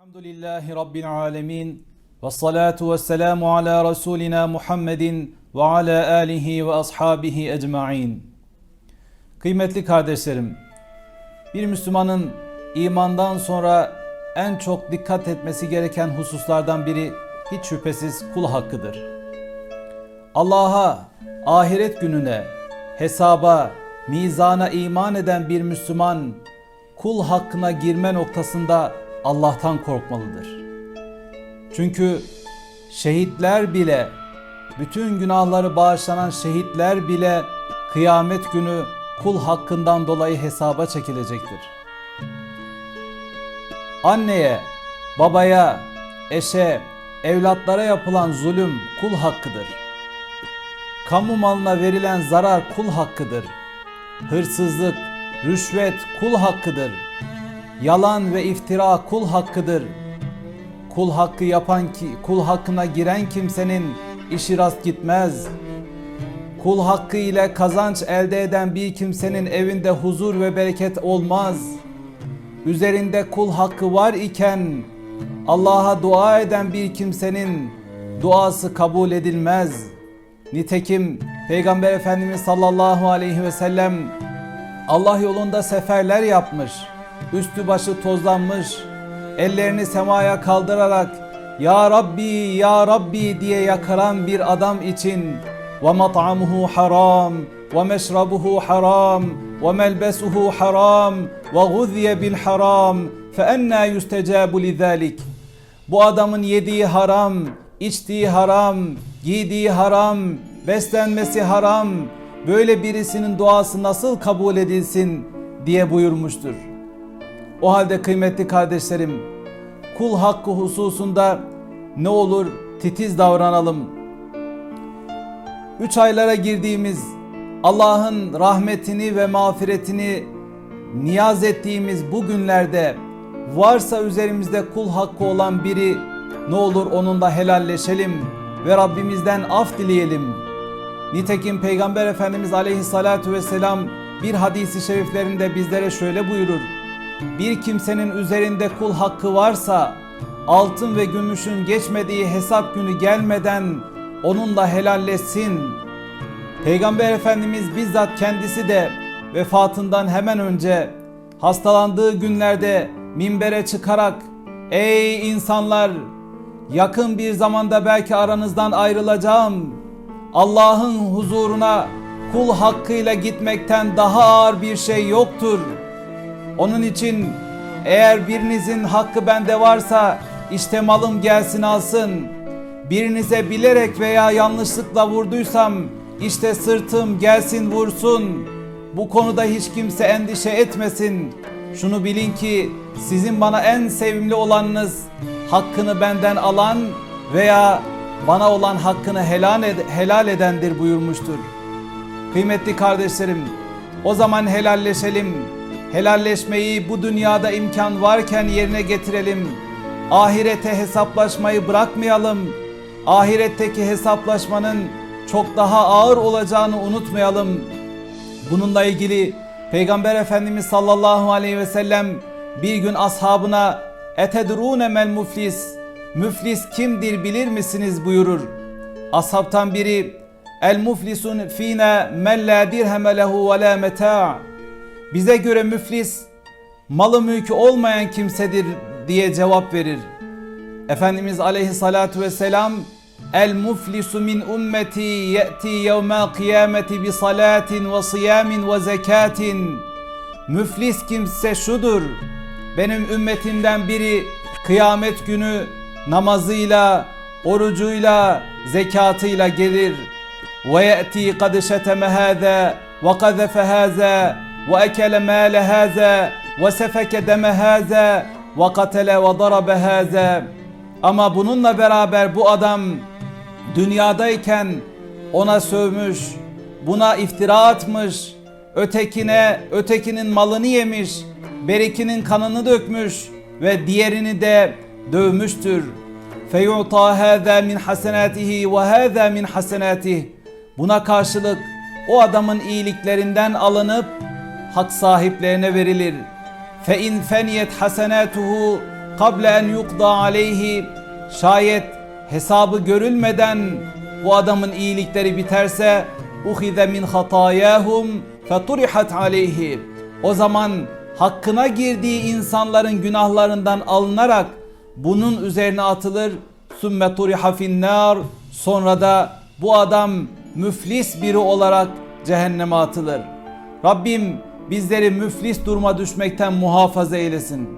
Elhamdülillahi Rabbil alemin. Ve salatu ve selamu ala Resulina Muhammedin ve ala alihi ve ashabihi ecma'in. Kıymetli kardeşlerim, bir Müslümanın imandan sonra en çok dikkat etmesi gereken hususlardan biri hiç şüphesiz kul hakkıdır. Allah'a, ahiret gününe, hesaba, mizana iman eden bir Müslüman kul hakkına girme noktasında Allah'tan korkmalıdır. Çünkü şehitler bile, bütün günahları bağışlanan şehitler bile kıyamet günü kul hakkından dolayı hesaba çekilecektir. Anneye, babaya, eşe, evlatlara yapılan zulüm kul hakkıdır. Kamu malına verilen zarar kul hakkıdır. Hırsızlık, rüşvet kul hakkıdır. Yalan ve iftira kul hakkıdır. Kul hakkı yapan ki kul hakkına giren kimsenin işi rast gitmez. Kul hakkı ile kazanç elde eden bir kimsenin evinde huzur ve bereket olmaz. Üzerinde kul hakkı var iken Allah'a dua eden bir kimsenin duası kabul edilmez. Nitekim Peygamber Efendimiz sallallahu aleyhi ve sellem Allah yolunda seferler yapmış. Üstü başı tozlanmış. Ellerini semaya kaldırarak Ya Rabbi Ya Rabbi diye yakaran bir adam için ve mat'amuhu haram ve meşrabuhu haram ve melbesuhu haram ve guziye bil haram fe bu adamın yediği haram, içtiği haram, giydiği haram, beslenmesi haram. Böyle birisinin duası nasıl kabul edilsin diye buyurmuştur. O halde kıymetli kardeşlerim, kul hakkı hususunda ne olur titiz davranalım. Üç aylara girdiğimiz Allah'ın rahmetini ve mağfiretini niyaz ettiğimiz bu günlerde varsa üzerimizde kul hakkı olan biri ne olur onunla helalleşelim ve Rabbimizden af dileyelim. Nitekim Peygamber Efendimiz Aleyhissalatu vesselam bir hadisi şeriflerinde bizlere şöyle buyurur. Bir kimsenin üzerinde kul hakkı varsa altın ve gümüşün geçmediği hesap günü gelmeden onunla helalleşsin. Peygamber Efendimiz bizzat kendisi de vefatından hemen önce hastalandığı günlerde minbere çıkarak ey insanlar yakın bir zamanda belki aranızdan ayrılacağım. Allah'ın huzuruna kul hakkıyla gitmekten daha ağır bir şey yoktur. Onun için eğer birinizin hakkı bende varsa işte malım gelsin alsın. Birinize bilerek veya yanlışlıkla vurduysam işte sırtım gelsin vursun. Bu konuda hiç kimse endişe etmesin. Şunu bilin ki sizin bana en sevimli olanınız hakkını benden alan veya bana olan hakkını helal, ed- helal edendir buyurmuştur. Kıymetli kardeşlerim, o zaman helalleşelim. Helalleşmeyi bu dünyada imkan varken yerine getirelim. Ahirete hesaplaşmayı bırakmayalım. Ahiretteki hesaplaşmanın çok daha ağır olacağını unutmayalım. Bununla ilgili Peygamber Efendimiz sallallahu aleyhi ve sellem bir gün ashabına etedrune mel muflis müflis kimdir bilir misiniz buyurur. Ashabtan biri el muflisun fina men la dirheme lehu ve la meta' bize göre müflis malı mülkü olmayan kimsedir diye cevap verir. Efendimiz aleyhissalatu vesselam El muflisu min ummeti ye'ti yevmel kıyameti bi salatin ve siyamin ve zekatin. Müflis kimse şudur. Benim ümmetimden biri kıyamet günü namazıyla, orucuyla, zekatıyla gelir. Ve ye'ti kad şeteme hâzâ ve kazefe hâzâ ve sefeke deme hâzâ ve katele ve darabe hâzâ. Ama bununla beraber bu adam dünyadayken ona sövmüş, buna iftira atmış, ötekine, ötekinin malını yemiş, berikinin kanını dökmüş ve diğerini de dövmüştür. Feyuta hâzâ min hasenâtihi ve hâzâ min hasenâtih. Buna karşılık o adamın iyiliklerinden alınıp hak sahiplerine verilir. Fe in feniyet hasenatuhu kable en yukda aleyhi şayet hesabı görülmeden bu adamın iyilikleri biterse uhize min hatayahum feturihat aleyhi o zaman hakkına girdiği insanların günahlarından alınarak bunun üzerine atılır sümme turiha finnar sonra da bu adam müflis biri olarak cehenneme atılır. Rabbim bizleri müflis duruma düşmekten muhafaza eylesin.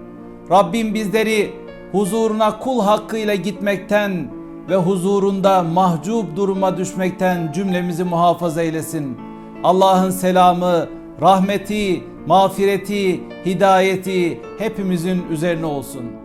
Rabbim bizleri huzuruna kul hakkıyla gitmekten ve huzurunda mahcup duruma düşmekten cümlemizi muhafaza eylesin. Allah'ın selamı, rahmeti, mağfireti, hidayeti hepimizin üzerine olsun.